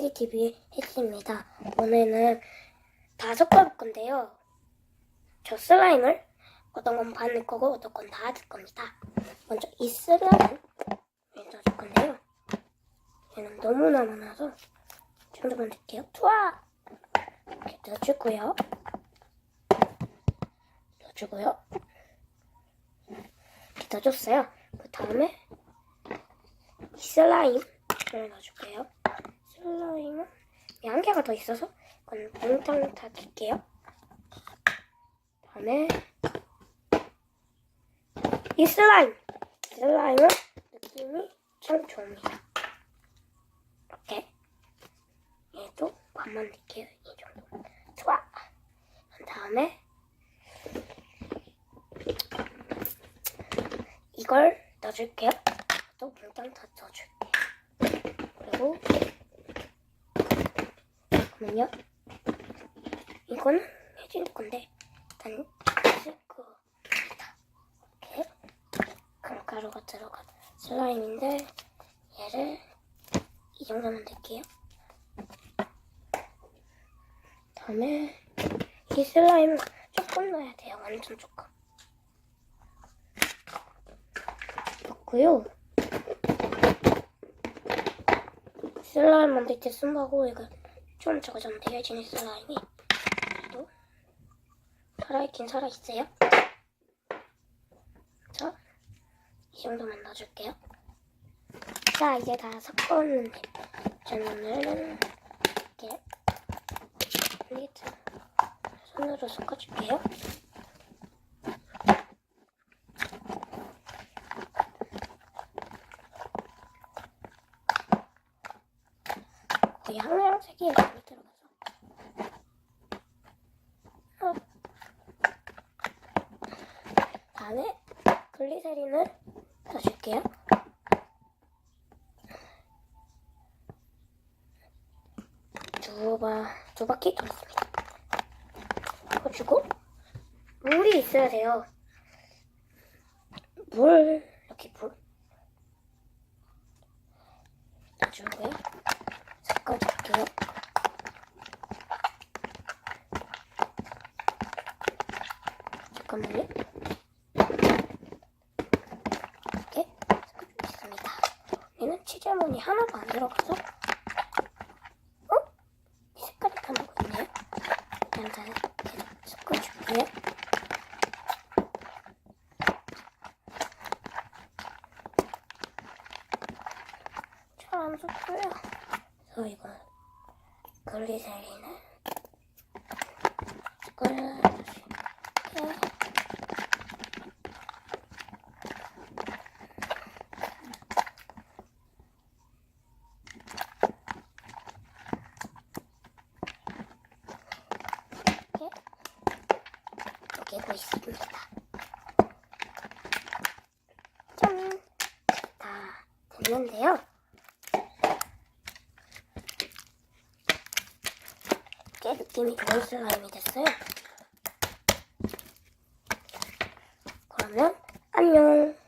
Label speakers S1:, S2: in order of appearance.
S1: 헤디TV의 헤디입니다. 오늘은 다 섞어볼 건데요. 저 슬라임을 어떤 건 반을 거고 어떤 건다할 겁니다. 먼저 이 슬라임을 넣어줄 건데요. 얘는 너무나 많아서 이 정도만 넣을게요. 투아! 이렇게 넣어주고요. 넣어주고요. 이렇게 넣어줬어요. 그 다음에 이 슬라임을 넣어줄게요. 슬라임은 이한 개가 더 있어서 그건 몽땅 다 낄게요. 다음에 이 슬라임 슬라임은 느낌이 참 좋습니다. 이렇게 얘도 반만 넣을게요. 이 정도. 좋아. 그 다음에 이걸 넣어줄게요. 또 몽땅 다 넣어줄게요. 그리고 그러면요. 이건 해줄 건데 일단 쓸 겁니다. 이렇게 금가루가 들어간 슬라임인데 얘를 이 정도만 넣을게요. 다음에 이 슬라임 조금 넣어야 돼요. 완전 조금. 넣고요. 슬라임 만들 때 쓴다고 이거 좀 적어졌는데요. 진이 슬라임이. 그래도 살아있긴 살아있어요. 자, 이 정도만 넣어줄게요. 자, 이제 다 섞었는데 저는 오늘은 이렇게 손으로 섞어줄게요. 거의 항량색이 많이 들어가서 어. 다음에 글리세린을 넣어줄게요. 두, 바, 두 바퀴 돌렸습니다. 넣어주고 물이 있어야 돼요. 물 넣어주고요. 섞어줄게요. 잠깐만요. 이렇게 섞어주겠습니다. 얘는 치즈몬이 하나도 안 들어가서 어? 이 색깔이 변하고 있네요. 일단 다 이렇게 섞어줄게요. 잘 안 섞여요. 그래서 이거 글리세린을. 이 되고 있습니다. 짠! 다 됐는데요. 이렇게 느낌이 좋은 슬라임이 됐어요. 그러면 안녕!